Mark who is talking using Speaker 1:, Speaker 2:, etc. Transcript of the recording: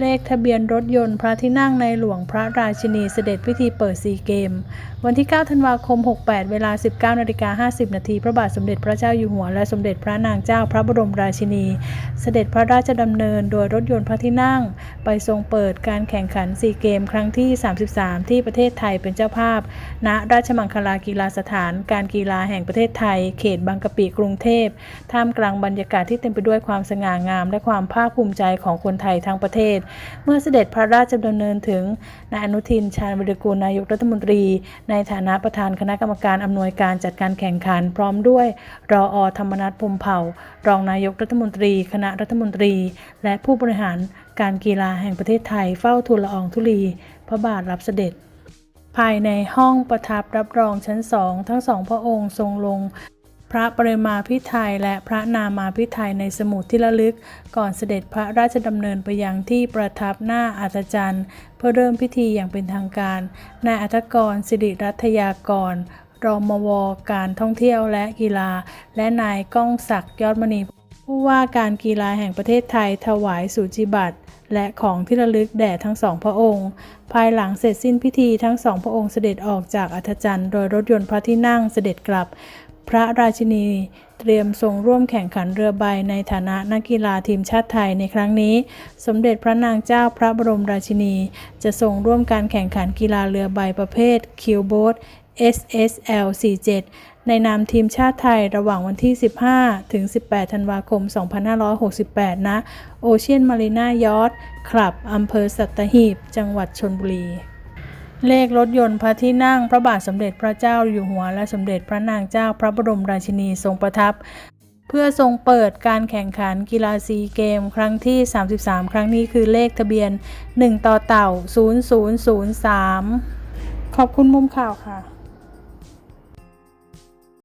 Speaker 1: เลขทะเบียนรถยนต์พระที่นั่งในหลวงพระราชินีเสด็จพิธีเปิดซีเกม วันที่ 9 ธันวาคม 68 เวลา 19นาฬิกา50 นาทีพระบาทสมเด็จพระเจ้าอยู่หัว และสมเด็จพระนางเจ้าพระบรมราชินี เสด็จพระราชดำเนินโดยรถยนต์พระที่นั่ง ไปทรงเปิดการแข่งขันซีเกม ครั้งที่ 33 ที่ประเทศไทยเป็นเจ้าภาพ ณ ราชมังคลากีฬาสถาน การกีฬาแห่งประเทศไทย เขตบางกะปิกรุงเทพ ท่ามกลางบรรยากาศที่เต็มไปด้วยความสง่างาม และความภาคภูมิใจของคนไทยทั้งประเทศเมื่อเสด็จพระราชดำเนินถึงนายอนุทินชาญวิรกูลนายกรัฐมนตรี ในฐานะประธานคณะกรรมการอำนวยการจัดการแข่งขัน พร้อมด้วยรออธรรมนัฐพรมเผ่า รองนายกรัฐมนตรี คณะรัฐมนตรี และผู้บริหารการกีฬาแห่งประเทศไทยเฝ้าทูลละอองธุลี พระบาทรับเสด็จ ภายในห้องประทับรับรองชั้นสองทั้งสองพระองค์ทรงลง ระปริมาพิไทยและพระนามาพิไทยในสมุดที่ระลึก ก่อนเสด็จพระราชดำเนินไปยังที่ประทับหน้าอัศจรรย์ เพื่อเริ่มพิธีอย่างเป็นทางการนายอัธกรสิริรัตยากรรมวการท่องเที่ยวและกีฬา และนายก้องศักดิ์ยอดมณีผู้ว่าการกีฬาแห่งประเทศไทยถวายสูจิบัตรและของที่ระลึกแด่ทั้งสองพระองค์ ภายหลังเสร็จสิ้นพิธีทั้งสองพระองค์เสด็จออกจากอัธจันทร์โดยรถยนต์พระที่นั่งเสด็จกลับ พระราชินีเตรียมทรงร่วมแข่งขันเรือใบในฐานะนักกีฬาทีมชาติไทยในครั้งนี้ สมเด็จพระนางเจ้าพระบรมราชินี จะทรงร่วมการแข่งขันกีฬาเรือใบประเภทคิวโบ๊ท SSL 47ในนามทีมชาติไทยระหว่างวันที่ 15 ถึง 18 ธันวาคม 2568 ณ โอเชียนมารีนายอทคลับอำเภอสัตหีบ จังหวัดชนบุรี เลขรถยนต์พระที่นั่งพระบาทสมเด็จพระเจ้าอยู่หัว และสมเด็จพระนางเจ้าพระบรมราชินีทรงประทับ เพื่อทรงเปิดการแข่งขันกีฬาซีเกม ครั้งที่ 33 ครั้งนี้คือเลขทะเบียน 1 ต่อเต่า 0003 ขอบคุณมุมข่าวค่ะ